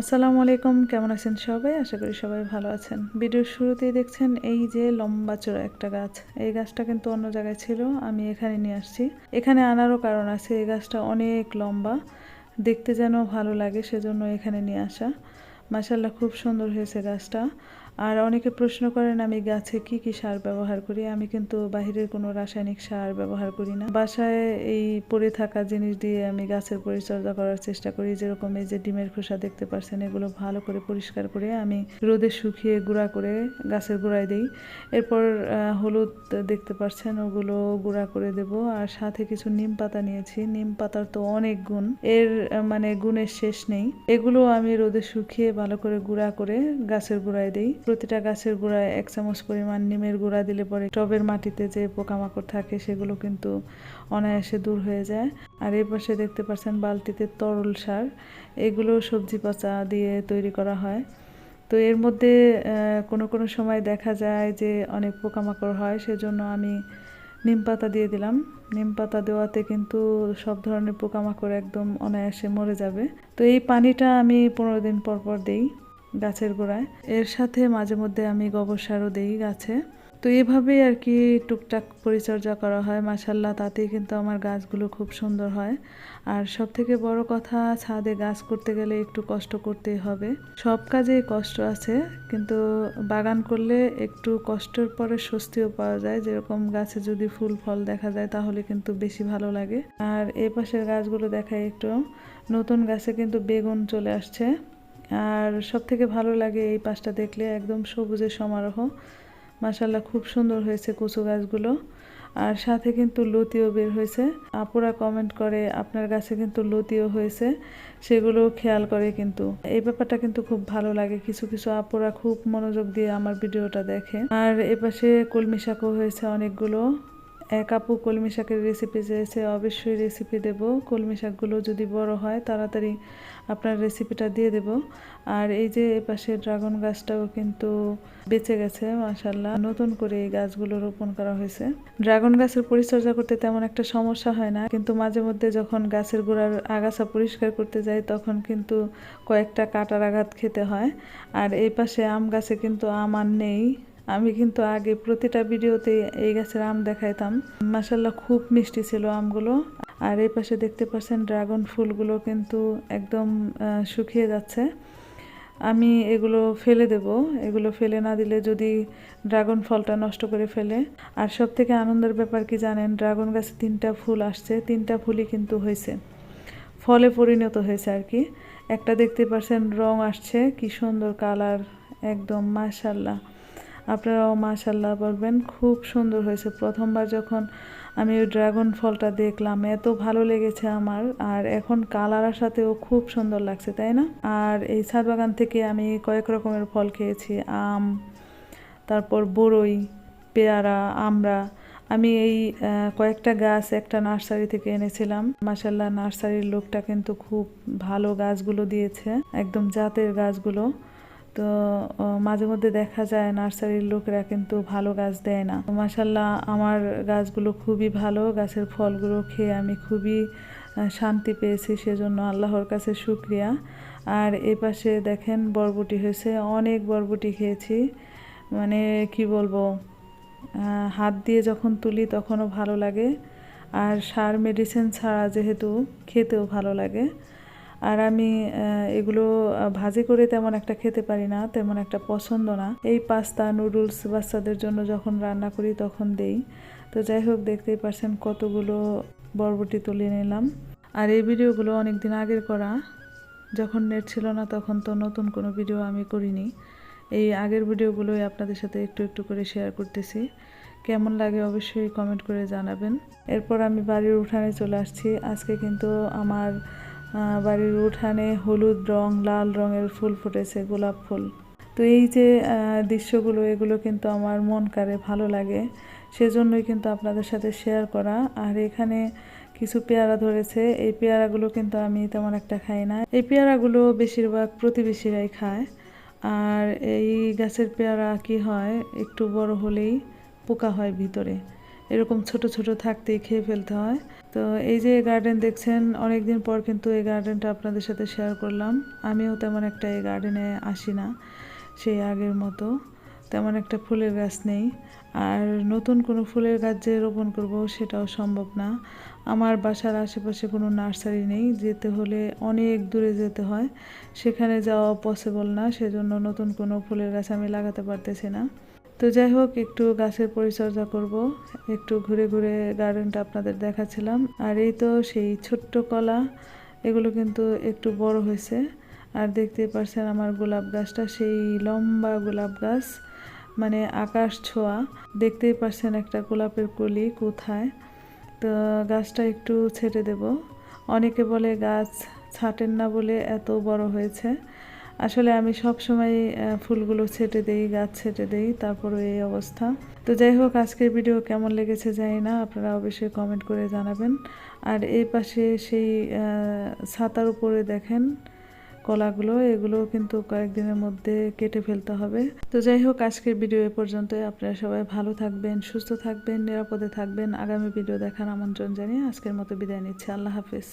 আসসালামু আলাইকুম, কেমন আছেন সবাই? আশা করি সবাই ভালো আছেন। ভিডিওর শুরুতেই দেখছেন এই যে লম্বা চোরা একটা গাছ। এই গাছটা কিন্তু অন্য জায়গায় ছিল, আমি এখানে নিয়ে আসছি। এখানে আনারও কারণ আছে, এই গাছটা অনেক লম্বা। দেখতে যেন ভালো লাগে, সেজন্য এখানে নিয়ে আসা। মাসাল্লাহ খুব সুন্দর হয়েছে গাছটা। আর অনেকে প্রশ্ন করেন, আমি গাছে কি কি সার ব্যবহার করি? আমি কিন্তু বাহিরের কোনো রাসায়নিক সার ব্যবহার করি না। বাসায় এই পড়ে থাকা জিনিস দিয়ে আমি গাছের পরিচর্যা করার চেষ্টা করি। যেরকম এই যে ডিমের খোসা দেখতে পাচ্ছেন এগুলো ভালো করে পরিষ্কার করে আমি রোদে শুকিয়ে গুঁড়া করে গাছের গোড়ায় দিই। এরপর হলুদ দেখতে পাচ্ছেন ওগুলো গুঁড়া করে দেব। আর সাথে কিছু নিম পাতা নিয়েছি। নিম পাতার তো অনেক গুণ। এর মানে গুণের শেষ নেই। এগুলো আমি রোদে শুকিয়ে ভালো করে গুঁড়া করে গাছের গোড়ায় দিই। প্রতিটা গাছের গোড়ায় এক চামচ পরিমাণ নিমের গুঁড়া দিলে পরে টবের মাটিতে যে পোকামাকড় থাকে সেগুলো কিন্তু অনায়াসে দূর হয়ে যায়। আর এই পাশে দেখতে পাচ্ছেন বালতিতে তরল সার। এগুলো সবজি পচা দিয়ে তৈরি করা হয়। তো এর মধ্যে কোনো কোনো সময় দেখা যায় যে অনেক পোকামাকড় হয়, সেজন্য আমি নিম পাতা দিয়ে দিলাম। নিম পাতা দেওয়াতে কিন্তু সব ধরনের পোকামাকড় একদম অনায়াসে মরে যাবে। তো এই পানিটা আমি পনেরো দিন পর পর দেই। গাছের গোড়ায়। এর সাথে মাঝে মধ্যে আমি গোবর সারও দেই গাছে। তো এভাবেই আর কি টুকটাক পরিচর্যা করা হয়। মাসাল্লাহ তাতেই কিন্তু আমার গাছগুলো খুব সুন্দর হয়। আর সব থেকে বড় কথা, ছাদে গাছ করতে গেলে একটু কষ্ট করতেই হবে। সব কাজেই কষ্ট আছে, কিন্তু বাগান করলে একটু কষ্টের পরে স্বস্তিও পাওয়া যায়। যেরকম গাছে যদি ফুল, ফল দেখা যায়, তাহলে কিন্তু বেশি ভালো লাগে। আর এই পাশের গাছগুলো দেখায় একটু। নতুন গাছে কিন্তু বেগুন চলে আসছে। আর সব থেকে ভালো লাগে এই পাশটা দেখলে একদম সবুজের সমারোহ। মাসাল্লাহ খুব সুন্দর হয়েছে কচু গাছগুলো। আর সাথে কিন্তু লতিও বের হয়েছে। আপুরা কমেন্ট করে, আপনার গাছে কিন্তু লতিও হয়েছে। সেগুলো খেয়াল করে কিন্তু। এই ব্যাপারটা কিন্তু খুব ভালো লাগে। কিছু কিছু আপুরা খুব মনোযোগ দিয়ে আমার ভিডিওটা দেখে। আর এপাশে কলমি শাকও হয়েছে অনেকগুলো। এক আপু কলমি শাকের রেসিপি চেয়েছে, অবশ্যই রেসিপি দেব। কলমি শাকগুলো যদি বড় হয়, তাড়াতাড়ি আপনার রেসিপিটা দিয়ে দেব। আর এই যে এপাশে ড্রাগন গাছটাও কিন্তু বেঁচে গেছে মাশাল্লাহ নতুন করে এই গাছগুলো রোপণ করা হয়েছে। ড্রাগন গাছের পরিচর্যা করতে তেমন একটা সমস্যা হয় না, কিন্তু মাঝে মধ্যে যখন গাছের গোড়ার আগাছা পরিষ্কার করতে যাই, তখন কিন্তু কয়েকটা কাটার আঘাত খেতে হয়। আর এই পাশে আম গাছে কিন্তু আম আর নেই। আমি কিন্তু আগে প্রতিটা ভিডিওতে এই গাছের আম দেখাইতাম। মাসাল্লাহ খুব মিষ্টি ছিল আমগুলো। আর এই পাশে দেখতে পাচ্ছেন ড্রাগন ফুলগুলো কিন্তু একদম শুকিয়ে যাচ্ছে। আমি এগুলো ফেলে দেব। এগুলো ফেলে না দিলে যদি ড্রাগন ফলটা নষ্ট করে ফেলে। আর সব থেকে আনন্দের ব্যাপার কি জানেন? ড্রাগন গাছে তিনটা ফুল আসছে। তিনটা ফুলই কিন্তু হয়েছে। ফলে পরিণত হয়েছে আর কি। একটা দেখতে পাচ্ছেন রং আসছে। কি সুন্দর কালার। একদম মাশাল্লাহ আপনারাও মাশাল্লাহ বলবেন, খুব সুন্দর হয়েছে। প্রথমবার যখন আমি ওই ড্রাগন ফলটা দেখলাম, এত ভালো লেগেছে আমার, আর এখন কালারের সাথেও খুব সুন্দর লাগছে, তাই না? আর এই ছাদ বাগান থেকে আমি কয়েক রকমের ফল খেয়েছি, আম, তারপর বড়ই পেয়ারা, আমড়া। আমি এই কয়েকটা গাছ একটা নার্সারি থেকে এনেছিলাম। মাসাল্লাহ নার্সারির লোকটা কিন্তু খুব ভালো গাছগুলো দিয়েছে, একদম জাতের গাছগুলো। তো মাঝে মধ্যে দেখা যায় নার্সারির লোকেরা কিন্তু ভালো গাছ দেয় না। মাসাল্লাহ আমার গাছগুলো খুবই ভালো, গাছের ফলগুলো খেয়ে আমি খুবই শান্তি পেয়েছি, সেজন্য আল্লাহর কাছে শুক্রিয়া। আর এ পাশে দেখেন বরবটি হয়েছে, অনেক বরবটি খেয়েছি। মানে কি বলব হাত দিয়ে যখন তুলি তখনও ভালো লাগে। আর সার মেডিসিন ছাড়া যেহেতু খেতেও ভালো লাগে। আর আমি এগুলো ভাজি করে তেমন একটা খেতে পারি না, তেমন একটা পছন্দ না। এই পাস্তা, নুডলস বাচ্চাদের জন্য যখন রান্না করি তখন দেই। তো যাই হোক, দেখতেই পারছেন কতগুলো বরবটি তুলে নিলাম। আর এই ভিডিওগুলো অনেক দিন আগের করা। যখন নেট ছিল না তখন তো নতুন কোনো ভিডিও আমি করিনি। এই আগের ভিডিওগুলোই আপনাদের সাথে একটু একটু করে শেয়ার করতেছি। কেমন লাগে অবশ্যই কমেন্ট করে জানাবেন। এরপর আমি বাড়ির উঠানে চলে আসছি। আজকে কিন্তু আমার বাড়ির উঠানে হলুদ রং, লাল রঙের ফুল ফুটেছে, গোলাপ ফুল। তো এই যে দৃশ্যগুলো, এগুলো কিন্তু আমার মন কারে ভালো লাগে। সেজন্যই কিন্তু আপনাদের সাথে শেয়ার করা। আর এখানে কিছু পেয়ারা ধরেছে। এই পেয়ারাগুলো কিন্তু আমি তেমন একটা খাই না। এই পেয়ারাগুলো বেশিরভাগ প্রতিবেশীরাই খায়। আর এই গাছের পেয়ারা কি হয়, একটু বড় হলেই পোকা হয় ভিতরে। এরকম ছোট ছোট থাকতেই খেয়ে ফেলতে হয়। তো এই যে গার্ডেন দেখছেন অনেক দিন পর কিন্তু এই গার্ডেনটা আপনাদের সাথে শেয়ার করলাম। আমিও তেমন একটা এই গার্ডেনে আসি না, সেই আগের মতো। তেমন একটা ফুলের গাছ নেই। আর নতুন কোনো ফুলের গাছ যে রোপণ করব সেটাও সম্ভব না। আমার বাসার আশেপাশে কোনো নার্সারি নেই, যেতে হলে অনেক দূরে যেতে হয়। সেখানে যাওয়া পসিবল না, সেজন্য নতুন কোনো ফুলের গাছ আমি লাগাতে পারতেছি না। তো যাই হোক, একটু গাছের পরিচর্যা করব। একটু ঘুরে ঘুরে গার্ডেনটা আপনাদের দেখাচ্ছিলাম। আর এই তো সেই ছোট্ট কলা, এগুলো কিন্তু একটু বড় হয়েছে। আর দেখতেই পারছেন আমার গোলাপ গাছটা, সেই লম্বা গোলাপ গাছ মানে আকাশ ছোঁয়া। দেখতেই পারছেন একটা গোলাপের কলি কোথায়। তো গাছটা একটু ছেটে দেব। অনেকে বলে গাছ ছাটেন না বলে এত বড় হয়েছে। আসলে আমি সব সময় ফুলগুলো ছেটে দেই, গাছ ছেটে দেই তারপরে এই অবস্থা। তো যাই হোক, আজকের ভিডিও কেমন লেগেছে জানি না, আপনারা অবশ্যই কমেন্ট করে জানাবেন। আর এই পাশে সেই ছাতার উপরে দেখেন কলাগুলো এগুলো কিন্তু কয়েকদিনের মধ্যে কেটে ফেলতে হবে। তো যাই হোক, আজকের ভিডিও এ পর্যন্ত আপনারা সবাই ভালো থাকবেন, সুস্থ থাকবেন, নিরাপদে থাকবেন। আগামী ভিডিও দেখার আমন্ত্রণ জানিয়ে আজকের মতো বিদায় নিচ্ছি। আল্লাহ হাফিজ।